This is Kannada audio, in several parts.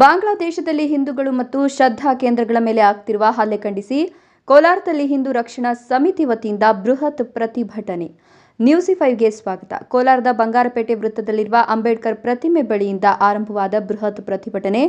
ಬಾಂಗ್ಲಾದೇಶದಲ್ಲಿ ಹಿಂದೂಗಳು ಮತ್ತು ಶ್ರದ್ಧಾ ಕೇಂದ್ರಗಳ ಮೇಲೆ ಆಗ್ತಿರುವ ಹಲ್ಲೆ ಖಂಡಿಸಿ ಕೋಲಾರದಲ್ಲಿ ಹಿಂದೂ ರಕ್ಷಣಾ ಸಮಿತಿ ವತಿಯಿಂದ ಬೃಹತ್ ಪ್ರತಿಭಟನೆ. ನ್ಯೂಸಿ ಫೈವ್ಗೆ ಸ್ವಾಗತ. ಕೋಲಾರದ ಬಂಗಾರಪೇಟೆ ವೃತ್ತದಲ್ಲಿರುವ ಅಂಬೇಡ್ಕರ್ ಪ್ರತಿಮೆ ಬಳಿಯಿಂದ ಆರಂಭವಾದ ಬೃಹತ್ ಪ್ರತಿಭಟನೆ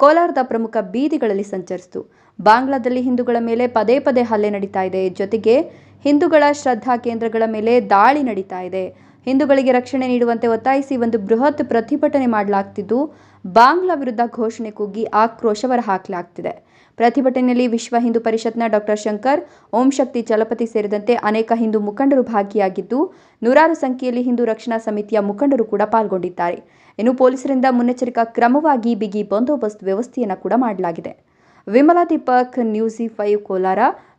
ಕೋಲಾರದ ಪ್ರಮುಖ ಬೀದಿಗಳಲ್ಲಿ ಸಂಚರಿಸಿತು. ಬಾಂಗ್ಲಾದಲ್ಲಿ ಹಿಂದೂಗಳ ಮೇಲೆ ಪದೇ ಪದೇ ಹಲ್ಲೆ ನಡೀತಾ ಇದೆ. ಜೊತೆಗೆ ಹಿಂದೂಗಳ ಶ್ರದ್ಧಾ ಕೇಂದ್ರಗಳ ಮೇಲೆ ದಾಳಿ ನಡೀತಾ ಇದೆ. ಹಿಂದೂಗಳಿಗೆ ರಕ್ಷಣೆ ನೀಡುವಂತೆ ಒತ್ತಾಯಿಸಿ ಒಂದು ಬೃಹತ್ ಪ್ರತಿಭಟನೆ ಮಾಡಲಾಗ್ತಿದ್ದು, ಬಾಂಗ್ಲಾ ವಿರುದ್ಧ ಘೋಷಣೆ ಕೂಗಿ ಆಕ್ರೋಶ ಹೊರಹಾಕಲಾಗ್ತಿದೆ. ಪ್ರತಿಭಟನೆಯಲ್ಲಿ ವಿಶ್ವ ಹಿಂದೂ ಪರಿಷತ್ನ ಡಾಕ್ಟರ್ ಶಂಕರ್, ಓಂ ಶಕ್ತಿ ಚಲಪತಿ ಸೇರಿದಂತೆ ಅನೇಕ ಹಿಂದೂ ಮುಖಂಡರು ಭಾಗಿಯಾಗಿದ್ದು, ನೂರಾರು ಸಂಖ್ಯೆಯಲ್ಲಿ ಹಿಂದೂ ರಕ್ಷಣಾ ಸಮಿತಿಯ ಮುಖಂಡರು ಕೂಡ ಪಾಲ್ಗೊಂಡಿದ್ದಾರೆ. ಇನ್ನು ಪೊಲೀಸರಿಂದ ಮುನ್ನೆಚ್ಚರಿಕಾ ಕ್ರಮವಾಗಿ ಬಿಗಿ ಬಂದೋಬಸ್ತ್ ವ್ಯವಸ್ಥೆಯನ್ನು ಕೂಡ ಮಾಡಲಾಗಿದೆ. Vimala Deepak, news five, Kolar.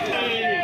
Hey.